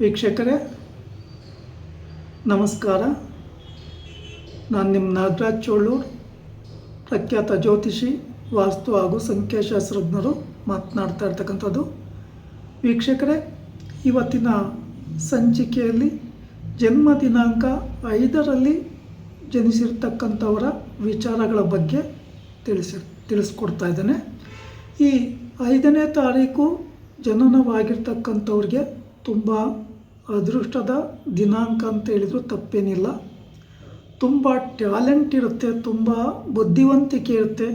ವೀಕ್ಷಕರೇ, ನಮಸ್ಕಾರ. ನಾನು ನಿಮ್ಮ ನಾಗರಾಜ್ ಚೋಳೂರ್, ಪ್ರಖ್ಯಾತ ಜ್ಯೋತಿಷಿ, ವಾಸ್ತು ಹಾಗೂ ಸಂಖ್ಯಾಶಾಸ್ತ್ರಜ್ಞರು ಮಾತನಾಡ್ತಾ ಇರ್ತಕ್ಕಂಥದ್ದು. ವೀಕ್ಷಕರೇ, ಇವತ್ತಿನ ಸಂಚಿಕೆಯಲ್ಲಿ ಜನ್ಮ ದಿನಾಂಕ ಐದರಲ್ಲಿ ಜನಿಸಿರ್ತಕ್ಕಂಥವರ ವಿಚಾರಗಳ ಬಗ್ಗೆ ತಿಳಿಸಿ, ತಿಳಿಸ್ಕೊಡ್ತಾ ಇದ್ದೇನೆ. ಈ ಐದನೇ ತಾರೀಕು ಜನನವಾಗಿರ್ತಕ್ಕಂಥವ್ರಿಗೆ ತುಂಬ ಅದೃಷ್ಟದ ದಿನಾಂಕ ಅಂತ ಹೇಳಿದ್ರು ತಪ್ಪೇನಿಲ್ಲ. ತುಂಬ ಟ್ಯಾಲೆಂಟ್ ಇರುತ್ತೆ, ತುಂಬ ಬುದ್ಧಿವಂತಿಕೆ ಇರುತ್ತೆ.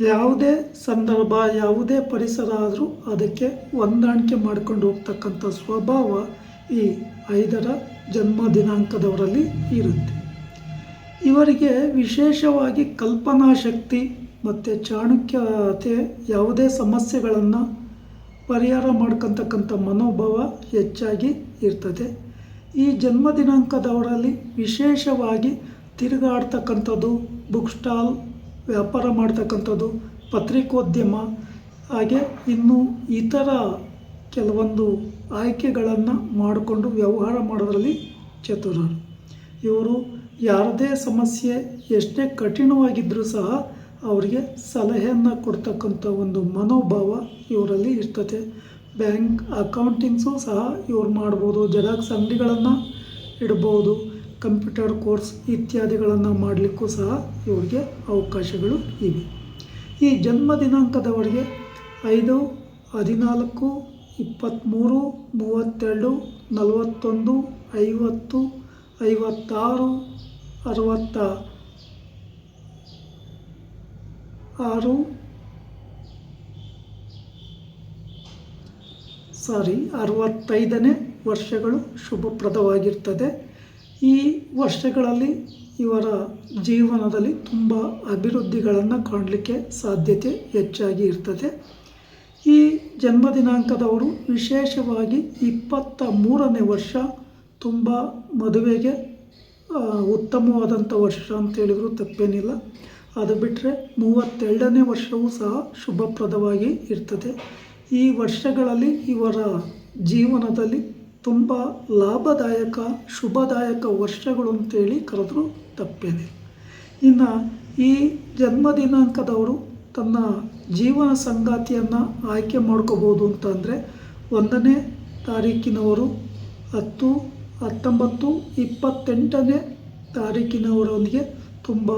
ಯಾವುದೇ ಸಂದರ್ಭ, ಯಾವುದೇ ಪರಿಸರ ಆದರೂ ಅದಕ್ಕೆ ಹೊಂದಾಣಿಕೆ ಮಾಡ್ಕೊಂಡು ಹೋಗ್ತಕ್ಕಂಥ ಸ್ವಭಾವ ಈ ಐದರ ಜನ್ಮ ದಿನಾಂಕದವರಲ್ಲಿ ಇರುತ್ತೆ. ಇವರಿಗೆ ವಿಶೇಷವಾಗಿ ಕಲ್ಪನಾ ಶಕ್ತಿ ಮತ್ತು ಚಾಣಕ್ಯತೆ ಯಾವುದೇ ಸಮಸ್ಯೆಗಳನ್ನು ಪರಿಹಾರ ಮಾಡ್ಕೊತಕ್ಕಂಥ ಮನೋಭಾವ ಹೆಚ್ಚಾಗಿ ಇರ್ತದೆ. ಈ ಜನ್ಮ ದಿನಾಂಕದವರಲ್ಲಿ ವಿಶೇಷವಾಗಿ ತಿರುಗಾಡ್ತಕ್ಕಂಥದ್ದು, ಬುಕ್ ಸ್ಟಾಲ್, ವ್ಯಾಪಾರ ಮಾಡ್ತಕ್ಕಂಥದ್ದು, ಪತ್ರಿಕೋದ್ಯಮ, ಹಾಗೆ ಇನ್ನು ಇತರ ಕೆಲವೊಂದು ಆಯ್ಕೆಗಳನ್ನು ಮಾಡಿಕೊಂಡು ವ್ಯವಹಾರ ಮಾಡೋದರಲ್ಲಿ ಚತುರರು. ಇವರು ಯಾರದೇ ಸಮಸ್ಯೆ ಎಷ್ಟೇ ಕಠಿಣವಾಗಿದ್ದರೂ ಸಹ ಅವರಿಗೆ ಸಲಹೆಯನ್ನು ಕೊಡ್ತಕ್ಕಂಥ ಒಂದು ಮನೋಭಾವ ಇವರಲ್ಲಿ ಇರ್ತದೆ ಬ್ಯಾಂಕ್ ಅಕೌಂಟಿಂಗ್ಸು ಸಹ ಇವ್ರು ಮಾಡ್ಬೋದು, ಜೆರಾಕ್ಸ್ ಅಂಗಡಿಗಳನ್ನು ಇಡ್ಬೋದು, ಕಂಪ್ಯೂಟರ್ ಕೋರ್ಸ್ ಇತ್ಯಾದಿಗಳನ್ನು ಮಾಡಲಿಕ್ಕೂ ಸಹ ಇವ್ರಿಗೆ ಅವಕಾಶಗಳು ಇವೆ. ಈ ಜನ್ಮ ದಿನಾಂಕದವರಿಗೆ ಐದು, ಹದಿನಾಲ್ಕು ಇಪ್ಪತ್ತ್ಮೂರು ಮೂವತ್ತೆರಡು, ನಲವತ್ತೊಂದು, ಐವತ್ತು, ಐವತ್ತಾರು, ಅರವತ್ತ ಆರು ಸಾರಿ, ಅರವತ್ತೈದನೇ ವರ್ಷಗಳು ಶುಭಪ್ರದವಾಗಿರ್ತದೆ. ಈ ವರ್ಷಗಳಲ್ಲಿ ಇವರ ಜೀವನದಲ್ಲಿ ತುಂಬ ಅಭಿವೃದ್ಧಿಗಳನ್ನು ಕಾಣಲಿಕ್ಕೆ ಸಾಧ್ಯತೆ ಹೆಚ್ಚಾಗಿ ಇರ್ತದೆ. ಈ ಜನ್ಮ ದಿನಾಂಕದವರು ವಿಶೇಷವಾಗಿ ಇಪ್ಪತ್ತ ಮೂರನೇ ವರ್ಷ ತುಂಬ ಮದುವೆಗೆ ಉತ್ತಮವಾದಂಥ ವರ್ಷ ಅಂತ ಹೇಳಿದ್ರು ತಪ್ಪೇನಿಲ್ಲ. ಅದು ಬಿಟ್ಟರೆ ಮೂವತ್ತೆರಡನೇ ವರ್ಷವೂ ಸಹ ಶುಭಪ್ರದವಾಗಿ ಇರ್ತದೆ. ಈ ವರ್ಷಗಳಲ್ಲಿ ಇವರ ಜೀವನದಲ್ಲಿ ತುಂಬ ಲಾಭದಾಯಕ, ಶುಭದಾಯಕ ವರ್ಷಗಳು ಅಂತೇಳಿ ಕರೆದ್ರೂ ತಪ್ಪೇನೆ. ಇನ್ನು ಈ ಜನ್ಮ ದಿನಾಂಕದವರು ತನ್ನ ಜೀವನ ಸಂಗಾತಿಯನ್ನು ಆಯ್ಕೆ ಮಾಡ್ಕೋಬೋದು ಅಂತಂದರೆ ಒಂದನೇ ತಾರೀಕಿನವರು ಹತ್ತು, ಹತ್ತೊಂಬತ್ತು, ಇಪ್ಪತ್ತೆಂಟನೇ ತಾರೀಕಿನವರೊಂದಿಗೆ ತುಂಬ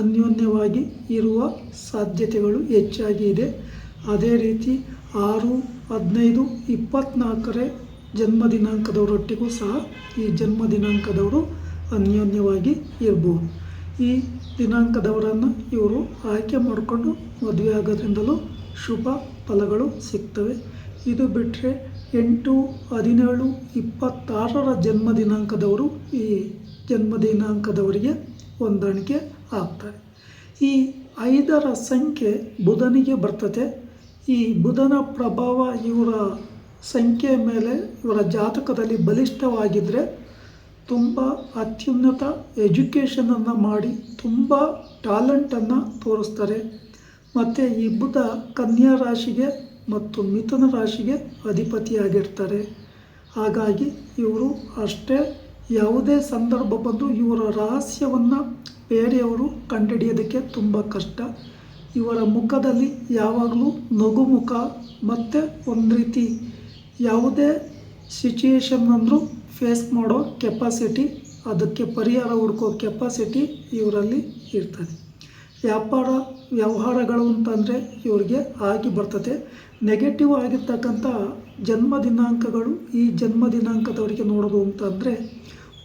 ಅನ್ಯೋನ್ಯವಾಗಿ ಇರುವ ಸಾಧ್ಯತೆಗಳು ಹೆಚ್ಚಾಗಿ ಇದೆ. ಅದೇ ರೀತಿ ಆರು, ಹದಿನೈದು ಇಪ್ಪತ್ತ್ನಾಲ್ಕರೇ ಜನ್ಮ ದಿನಾಂಕದವರೊಟ್ಟಿಗೂ ಸಹ ಈ ಜನ್ಮ ದಿನಾಂಕದವರು ಅನ್ಯೋನ್ಯವಾಗಿ ಇರ್ಬೋದು. ಈ ದಿನಾಂಕದವರನ್ನು ಇವರು ಆಯ್ಕೆ ಮಾಡಿಕೊಂಡು ಮದುವೆ ಆಗೋದ್ರಿಂದಲೂ ಶುಭ ಫಲಗಳು ಸಿಗ್ತವೆ. ಇದು ಬಿಟ್ಟರೆ ಎಂಟು, ಹದಿನೇಳು, ಇಪ್ಪತ್ತಾರರ ಜನ್ಮ ದಿನಾಂಕದವರು ಈ ಜನ್ಮ ದಿನಾಂಕದವರಿಗೆ ಹೊಂದಾಣಿಕೆ ಆಗ್ತಾರೆ. ಈ ಐದರ ಸಂಖ್ಯೆ ಬುಧನಿಗೆ ಬರ್ತದೆ. ಈ ಬುಧನ ಪ್ರಭಾವ ಇವರ ಸಂಖ್ಯೆ ಮೇಲೆ ಇವರ ಜಾತಕದಲ್ಲಿ ಬಲಿಷ್ಠವಾಗಿದ್ದರೆ ತುಂಬ ಅತ್ಯುನ್ನತ ಎಜುಕೇಷನನ್ನು ಮಾಡಿ ತುಂಬ ಟ್ಯಾಲೆಂಟನ್ನು ತೋರಿಸ್ತಾರೆ. ಮತ್ತು ಈ ಬುಧ ಕನ್ಯಾ ರಾಶಿಗೆ ಮತ್ತು ಮಿಥುನ ರಾಶಿಗೆ ಅಧಿಪತಿಯಾಗಿರ್ತಾರೆ. ಹಾಗಾಗಿ ಇವರು ಅಷ್ಟೇ ಯಾವುದೇ ಸಂದರ್ಭ ಬಂದು ಇವರ ರಹಸ್ಯವನ್ನು ಬೇರೆಯವರು ಕಂಡುಹಿಡಿಯೋದಕ್ಕೆ ತುಂಬ ಕಷ್ಟ. ಇವರ ಮುಖದಲ್ಲಿ ಯಾವಾಗಲೂ ನಗುಮುಖ, ಮತ್ತು ಒಂದು ರೀತಿ ಯಾವುದೇ ಸಿಚುಯೇಷನ್ ಅಂದರೂ ಫೇಸ್ ಮಾಡೋ ಕೆಪಾಸಿಟಿ ಅದಕ್ಕೆ ಪರಿಹಾರ ಹುಡ್ಕೋ ಕೆಪಾಸಿಟಿ ಇವರಲ್ಲಿ ಇರ್ತದೆ. ವ್ಯಾಪಾರ ವ್ಯವಹಾರಗಳು ಅಂತಂದರೆ ಇವ್ರಿಗೆ ಆಗಿ ಬರ್ತದೆ ನೆಗೆಟಿವ್ ಆಗಿರ್ತಕ್ಕಂಥ ಜನ್ಮ ದಿನಾಂಕಗಳು ಈ ಜನ್ಮ ದಿನಾಂಕದವರಿಗೆ ನೋಡೋದು ಅಂತಂದರೆ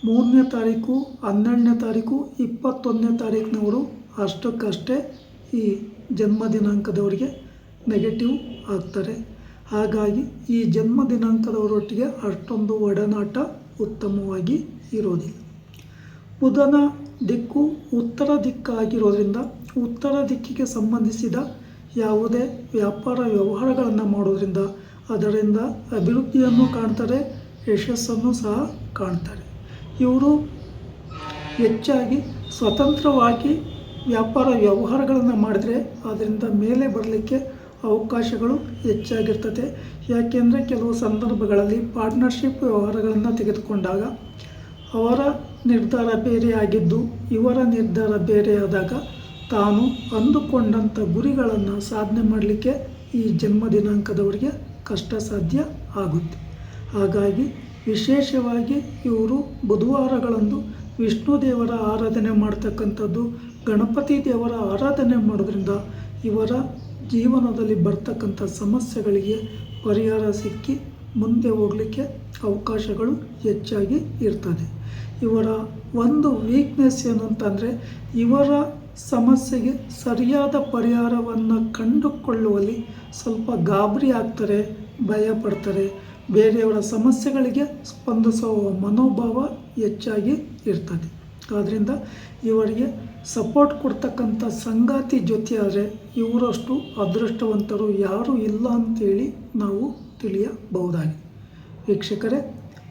ಮೂರನೇ ತಾರೀಕು, ಹನ್ನೆರಡನೇ ತಾರೀಕು, ಇಪ್ಪತ್ತೊಂದನೇ ತಾರೀಕಿನವರು ಅಷ್ಟಕ್ಕಷ್ಟೇ ಈ ಜನ್ಮ ದಿನಾಂಕದವರಿಗೆ ನೆಗೆಟಿವ್ ಆಗ್ತಾರೆ. ಹಾಗಾಗಿ ಈ ಜನ್ಮ ದಿನಾಂಕದವರೊಟ್ಟಿಗೆ ಅಷ್ಟೊಂದು ಒಡನಾಟ ಉತ್ತಮವಾಗಿ ಇರೋದಿಲ್ಲ. ಬುಧನ ದಿಕ್ಕು ಉತ್ತರ ದಿಕ್ಕಾಗಿರೋದ್ರಿಂದ ಉತ್ತರ ದಿಕ್ಕಿಗೆ ಸಂಬಂಧಿಸಿದ ಯಾವುದೇ ವ್ಯಾಪಾರ ವ್ಯವಹಾರಗಳನ್ನು ಮಾಡೋದ್ರಿಂದ ಅದರಿಂದ ಅಭಿವೃದ್ಧಿಯನ್ನು ಕಾಣ್ತಾರೆ, ಯಶಸ್ಸನ್ನು ಸಹ ಕಾಣ್ತಾರೆ. ಇವರು ಹೆಚ್ಚಾಗಿ ಸ್ವತಂತ್ರವಾಗಿ ವ್ಯಾಪಾರ ವ್ಯವಹಾರಗಳನ್ನು ಮಾಡಿದರೆ ಅದರಿಂದ ಮೇಲೆ ಬರಲಿಕ್ಕೆ ಅವಕಾಶಗಳು ಹೆಚ್ಚಾಗಿರ್ತದೆ. ಯಾಕೆಂದರೆ ಕೆಲವು ಸಂದರ್ಭಗಳಲ್ಲಿ ಪಾರ್ಟ್ನರ್ಶಿಪ್ ವ್ಯವಹಾರಗಳನ್ನು ತೆಗೆದುಕೊಂಡಾಗ ಅವರ ನಿರ್ಧಾರ ಬೇರೆಯಾಗಿದ್ದು, ಇವರ ನಿರ್ಧಾರ ಬೇರೆಯಾದಾಗ ತಾನು ಅಂದುಕೊಂಡಂಥ ಗುರಿಗಳನ್ನು ಸಾಧನೆ ಮಾಡಲಿಕ್ಕೆ ಈ ಜನ್ಮ ದಿನಾಂಕದವರಿಗೆ ಕಷ್ಟ ಸಾಧ್ಯ ಆಗುತ್ತೆ. ಹಾಗಾಗಿ ವಿಶೇಷವಾಗಿ ಇವರು ಬುಧವಾರಗಳಂದು ವಿಷ್ಣು ದೇವರ ಆರಾಧನೆ ಮಾಡ್ತಕ್ಕಂಥದ್ದು, ಗಣಪತಿ ದೇವರ ಆರಾಧನೆ ಮಾಡೋದ್ರಿಂದ ಇವರ ಜೀವನದಲ್ಲಿ ಬರ್ತಕ್ಕಂಥ ಸಮಸ್ಯೆಗಳಿಗೆ ಪರಿಹಾರ ಸಿಕ್ಕಿ ಮುಂದೆ ಹೋಗಲಿಕ್ಕೆ ಅವಕಾಶಗಳು ಹೆಚ್ಚಾಗಿ ಇರ್ತದೆ. ಇವರ ಒಂದು ವೀಕ್ನೆಸ್ ಏನು ಅಂತಂದರೆ ಇವರ ಸಮಸ್ಯೆಗೆ ಸರಿಯಾದ ಪರಿಹಾರವನ್ನು ಕಂಡುಕೊಳ್ಳುವಲ್ಲಿ ಸ್ವಲ್ಪ ಗಾಬರಿ ಆಗ್ತಾರೆ, ಭಯ ಪಡ್ತಾರೆ. ಬೇರೆಯವರ ಸಮಸ್ಯೆಗಳಿಗೆ ಸ್ಪಂದಿಸುವ ಮನೋಭಾವ ಹೆಚ್ಚಾಗಿ ಇರ್ತದೆ. ಆದ್ದರಿಂದ ಇವರಿಗೆ ಸಪೋರ್ಟ್ ಕೊಡ್ತಕ್ಕಂಥ ಸಂಗಾತಿ ಜೊತೆಯಾದರೆ ಇವರಷ್ಟು ಅದೃಷ್ಟವಂತರು ಯಾರೂ ಇಲ್ಲ ಅಂತೇಳಿ ನಾವು ತಿಳಿಯಬಹುದಾಗಿದೆ. ವೀಕ್ಷಕರೇ